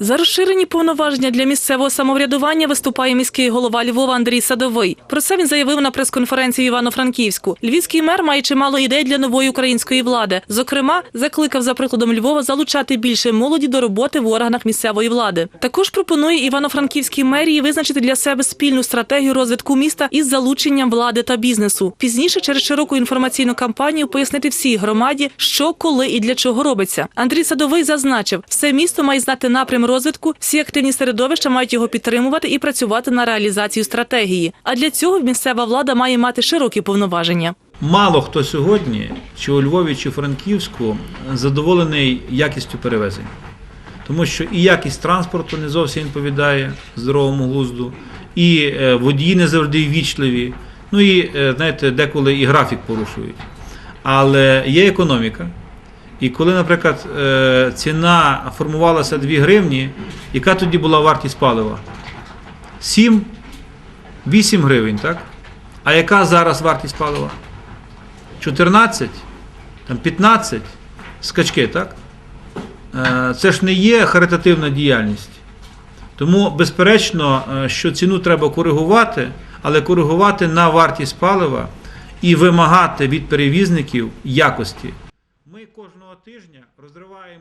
За розширені повноваження для місцевого самоврядування виступає міський голова Львова Андрій Садовий. Про це він заявив на прес-конференції в Івано-Франківську. Львівський мер має чимало ідей для нової української влади. Зокрема, закликав за прикладом Львова залучати більше молоді до роботи в органах місцевої влади. Також пропонує Івано-Франківській мерії визначити для себе спільну стратегію розвитку міста із залученням влади та бізнесу. Пізніше через широку інформаційну кампанію пояснити всій громаді, що, коли і для чого робиться. Андрій Садовий зазначив, все місто має знати напрям розвитку, всі активні середовища мають його підтримувати і працювати на реалізацію стратегії. А для цього місцева влада має мати широкі повноваження. Мало хто сьогодні, чи у Львові, чи у Франківську, задоволений якістю перевезень. Тому що і якість транспорту не зовсім відповідає здоровому глузду, і е, водії не завжди ввічливі, ну і е, знаєте, деколи і графік порушують. Але є економіка. І коли, наприклад, е, ціна формувалася 2 гривні, яка тоді була вартість палива? 7, 8 гривень, так? А яка зараз вартість палива? 14, там 15 скачки, так? Е, Це ж не є харитативна діяльність. Тому, безперечно, е, що ціну треба коригувати, але коригувати на вартість палива і вимагати від перевізників якості. Кожного тижня розриваємо.